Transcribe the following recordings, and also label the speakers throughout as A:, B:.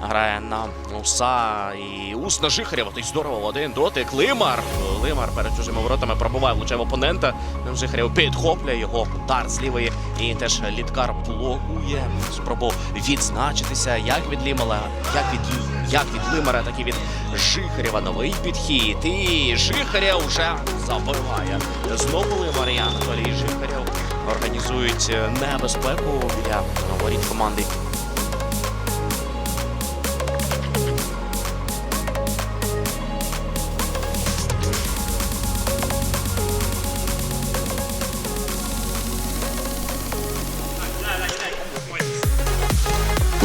A: на уса і ус на Жихарєва. Той здорово один дотик. Лимар. Лимар перед чужими воротами пробуває влучає в опонента. Жихарєв підхоплює його удар з лівої. І теж літкар блокує. Спробував відзначитися як від Лімала, як від як від Лимара, так і від Жихарєва. Новий підхід. І Жихарєв вже забиває. Знову Лимар і Анатолій Жихарєв організують небезпеку біля воріт команди.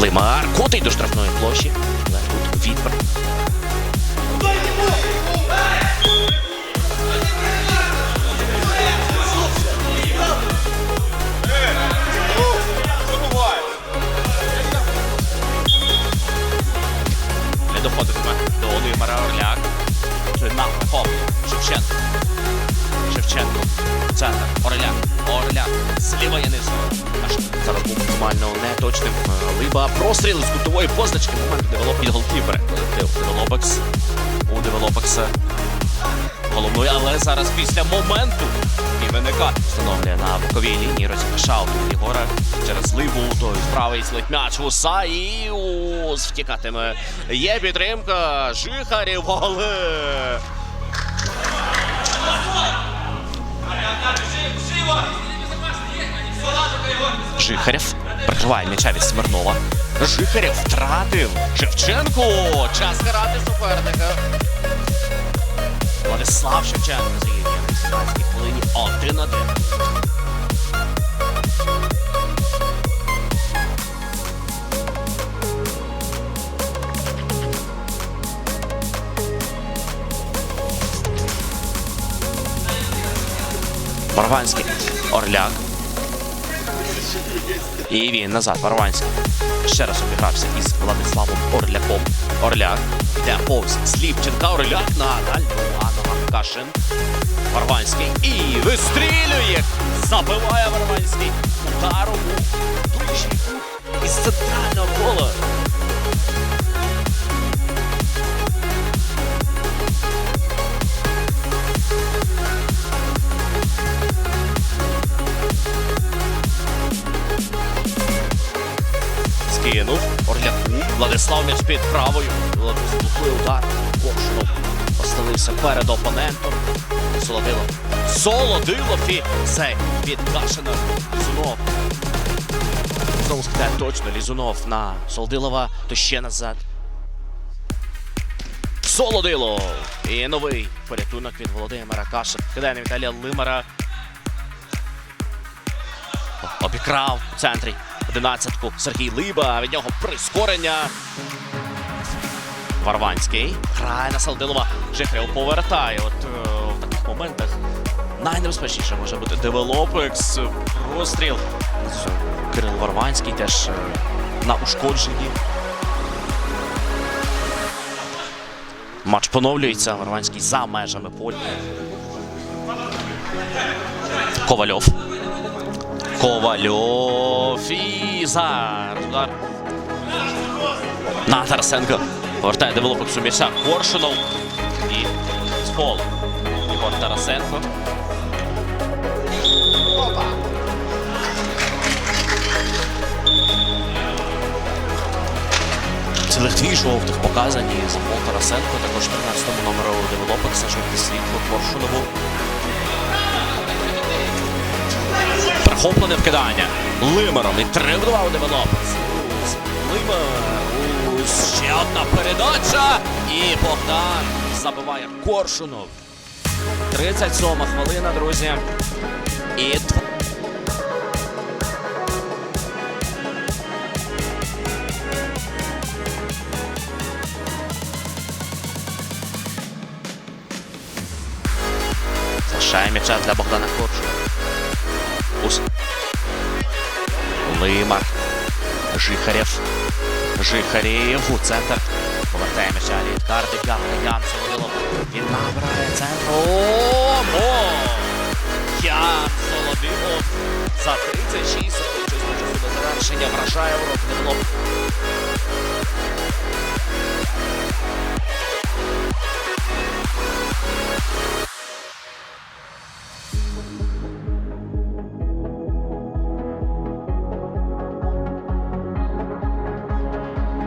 A: Лимар котить до штрафної площі. Але тут відбір. Не доходитиме до Лимара Орляк. Вже. Шевченко. Шевченко. Центр. Орляк. Орляк. Зліва Янис. Аж зараз був максимально неточним. Е, Либа простріл з кутової позначки. Момент девелоп від голкіпера. Колектив Девелопекс. У Девелопекса. Головною, але зараз після моменту Івеника встановлює на боковій лінії розіграшав Єгора через Либу. Той правий злить м'яч в уса і ус втікатиме. Є підтримка. Жихарів голи. Жихарєв прикриває м'яча від Смирнова. Жихарєв втратив. Шевченко. Час карати суперника. Владислав Шевченко заїде на 18 хвилині 1-1. Барванський. Орляк. І він назад. Барванський. Ще раз обігрався із Владиславом Орляком. Орляк. Йде повз Сліпченка. Орляк на дальню. А Кашин. Варванський. І вистрілює. Забиває Варванський. Ударом у із центрального кола. Владислав м'яч під правою. Блокує удар. Коршунов оставився перед опонентом. Солодилов. Солодилов і цей від Кашина. Лізунов. Знову скидає точно Лізунов на Солодилова, то ще назад. Солодилов. І новий порятунок від Володимира Каша. Кидає на Віталія Лимара. Обікрав у центрі. Одинадцятку Сергій Либа. Від нього прискорення. Варванський грає на Салдилова. Жихарєв повертає. От е, в таких моментах найнебезпечніше може бути девелопекс, розстріл. Кирил Варванський теж е, на ушкодженні. Матч поновлюється. Варванський за межами поля. Ковальов. Ковальов і зараз удар. На Тарасенко. Повертає девелопер Суміша. Коршунов. І з полу. Ігор Тарасенко. Цілих дві жовтих показані за пол Тарасенко. Також 13-му номеру девелопекса жовте світло Коршунову. Перехоплене вкидання. Лимером і 3 в 2 у девелопекс. Лимер. Ще одна передача. І Богдан забиває Коршунов. 37 хвилина, друзі. І Залишає м'яча для Богдана Коршунова. Лимар. Жихарєв. Жихарєв у центр. Повертаємося м'яча Літкар, дев'ятка Ян Солодилов. Він набирає центр. О, мо! Ян Солодилов за 36 секунд завершення вражає ворот Девелоп.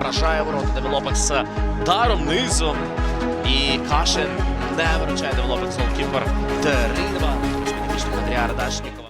A: Вражає ворота Девелопекс даром низом. І Кашин не виручає Девелопекс голкіпер 3-2. Андрія Радашнікова.